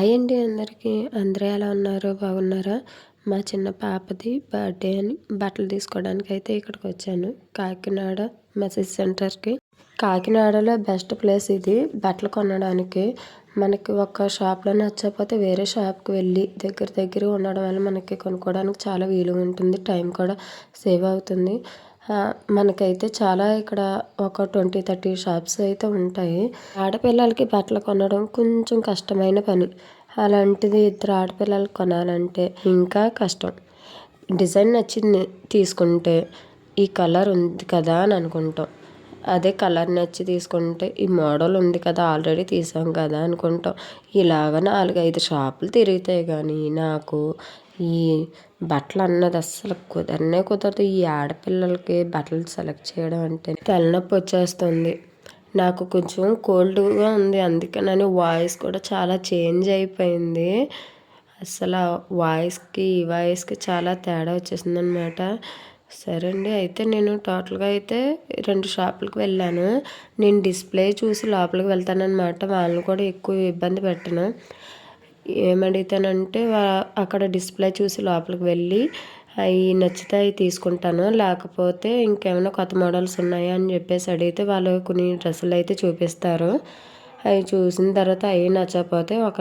Hi అండి అందరికీ. అందరూ ఎలా ఉన్నారు? బాగున్నారా? మా చిన్న పాపది బర్త్డే అని బట్టలు తీసుకోవడానికి అయితే ఇక్కడికి వచ్చాను కాకినాడ మెసేజ్ సెంటర్కి. కాకినాడలో బెస్ట్ ప్లేస్ ఇది బట్టలు కొనడానికి. మనకి ఒక షాప్లో నచ్చకపోతే వేరే షాప్కి వెళ్ళి దగ్గర దగ్గర ఉండడం వల్ల మనకి కొనుక్కోవడానికి చాలా వీలుగా ఉంటుంది. టైం కూడా సేవ్ అవుతుంది. మనకైతే చాలా ఇక్కడ ఒక ట్వంటీ థర్టీ షాప్స్ అయితే ఉంటాయి. ఆడపిల్లలకి బట్టలు కొనడం కొంచెం కష్టమైన పని. అలాంటిది ఇద్దరు ఆడపిల్లలకి కొనాలంటే ఇంకా కష్టం. డిజైన్ నచ్చింది తీసుకుంటే ఈ కలర్ ఉంది కదా అని అనుకుంటాం. అదే కలర్ నచ్చి తీసుకుంటే ఈ మోడల్ ఉంది కదా ఆల్రెడీ తీసాం కదా అనుకుంటాం. ఇలాగ నాలుగైదు షాపులు తిరుగుతాయి కానీ నాకు ఈ బట్టలు అన్నది అస్సలు కుదరనే కుదరదు. ఈ ఆడపిల్లలకి బట్టలు సెలెక్ట్ చేయడం అంటే తలనొప్పి వచ్చేస్తుంది. నాకు కొంచెం కోల్డ్గా ఉంది. అందుకనని వాయిస్ కూడా చాలా చేంజ్ అయిపోయింది. అసలు వాయిస్కి ఈ వాయిస్కి చాలా తేడా వచ్చేసింది అనమాట సరే అండి అయితే నేను టోటల్గా అయితే రెండు షాపులకు వెళ్ళాను. నేను డిస్ప్లే చూసి లోపలికి వెళ్తానమాట వాళ్ళని కూడా ఎక్కువ ఇబ్బంది పెట్టను. ఏమడిగితేనంటే అక్కడ డిస్ప్లే చూసి లోపలికి వెళ్ళి అవి నచ్చితే అవి తీసుకుంటాను. లేకపోతే ఇంకేమైనా కొత్త మోడల్స్ ఉన్నాయా అని చెప్పేసి అడిగితే వాళ్ళు కొన్ని డ్రెస్సులు అయితే చూపిస్తారు. అవి చూసిన తర్వాత అవి నచ్చకపోతే ఒక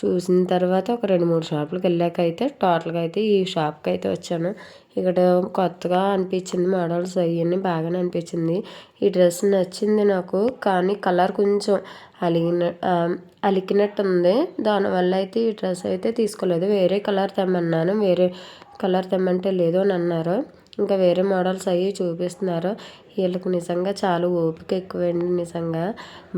చూసిన తర్వాత ఒక రెండు మూడు షాపులకు వెళ్ళాక అయితే టోటల్గా అయితే ఈ షాప్కి అయితే వచ్చాను. ఇక్కడ కొత్తగా అనిపించింది మోడల్స్ అవన్నీ బాగానే అనిపించింది. ఈ డ్రెస్ నచ్చింది నాకు కానీ కలర్ కొంచెం అలిగిన అలికినట్టు ఉంది దానివల్ల అయితే ఈ డ్రెస్ అయితే తీసుకోలేదు. వేరే కలర్ తెమ్మన్నాను. వేరే కలర్ తెమ్మంటే లేదు అని అన్నారు. ఇంకా వేరే మోడల్స్ అవి చూపిస్తున్నారు. వీళ్ళకి నిజంగా చాలా ఓపిక ఎక్కువండి. నిజంగా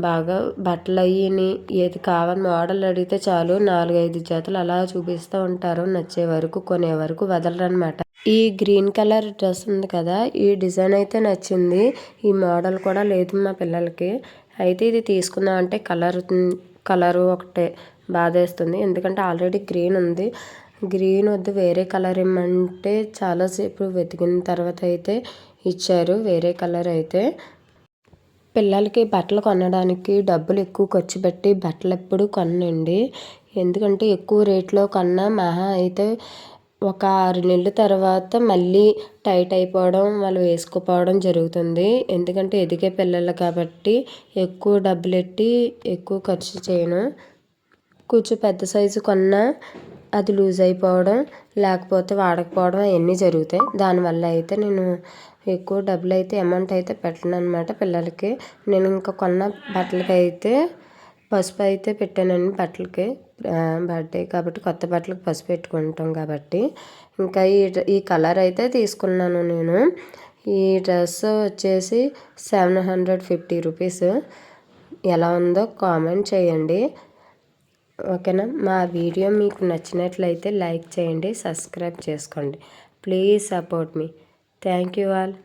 బాగా బట్టలు అయ్యిని ఏది కావాలి మోడల్ అడిగితే చాలు నాలుగైదు జతలు అలా చూపిస్తూ ఉంటారు. నచ్చే వరకు కొనే వరకు వదలరనమాట ఈ గ్రీన్ కలర్ డ్రెస్ ఉంది కదా ఈ డిజైన్ అయితే నచ్చింది. ఈ మోడల్ కూడా లేదు మా పిల్లలకి. అయితే ఇది తీసుకుందాం అంటే కలర్ కలరు ఒకటే బాధేస్తుంది. ఎందుకంటే ఆల్రెడీ గ్రీన్ ఉంది. గ్రీన్ వద్దు వేరే కలర్ ఇమ్మంటే చాలాసేపు వెతికిన తర్వాత అయితే ఇచ్చారు వేరే కలర్ అయితే. పిల్లలకి బట్టలు కొనడానికి డబ్బులు ఎక్కువ ఖర్చు పెట్టి బట్టలు ఎప్పుడు కొనండి. ఎందుకంటే ఎక్కువ రేట్లో కొన్నా మహా అయితే ఒక ఆరు నెలల తర్వాత మళ్ళీ టైట్ అయిపోవడం వాళ్ళు వేసుకోపోవడం జరుగుతుంది. ఎందుకంటే ఎదిగే పిల్లలు కాబట్టి ఎక్కువ డబ్బులు ఎట్టి ఎక్కువ ఖర్చు చేయను. కొంచెం పెద్ద సైజు కొన్నా అది లూజ్ అయిపోవడం లేకపోతే వాడకపోవడం అవన్నీ జరుగుతాయి. దానివల్ల అయితే నేను ఎక్కువ డబ్బులు అయితే అమౌంట్ అయితే పెట్టను అనమాట పిల్లలకి. నేను ఇంకా కొన్న బట్టలకి అయితే పసుపు అయితే పెట్టానండి బట్టలకి. బర్త్డే కాబట్టి కొత్త బట్టలకు పసుపు పెట్టుకుంటాం కాబట్టి. ఇంకా ఈ ఈ కలర్ అయితే తీసుకున్నాను నేను. ఈ డ్రెస్ వచ్చేసి సెవెన్ హండ్రెడ్ ఫిఫ్టీ రూపీస్ ఎలా ఉందో కామెంట్ చేయండి. ఓకేనా? మా వీడియో మీకు నచ్చినట్లయితే లైక్ చేయండి సబ్స్క్రైబ్ చేసుకోండి. Please support me. Thank you all.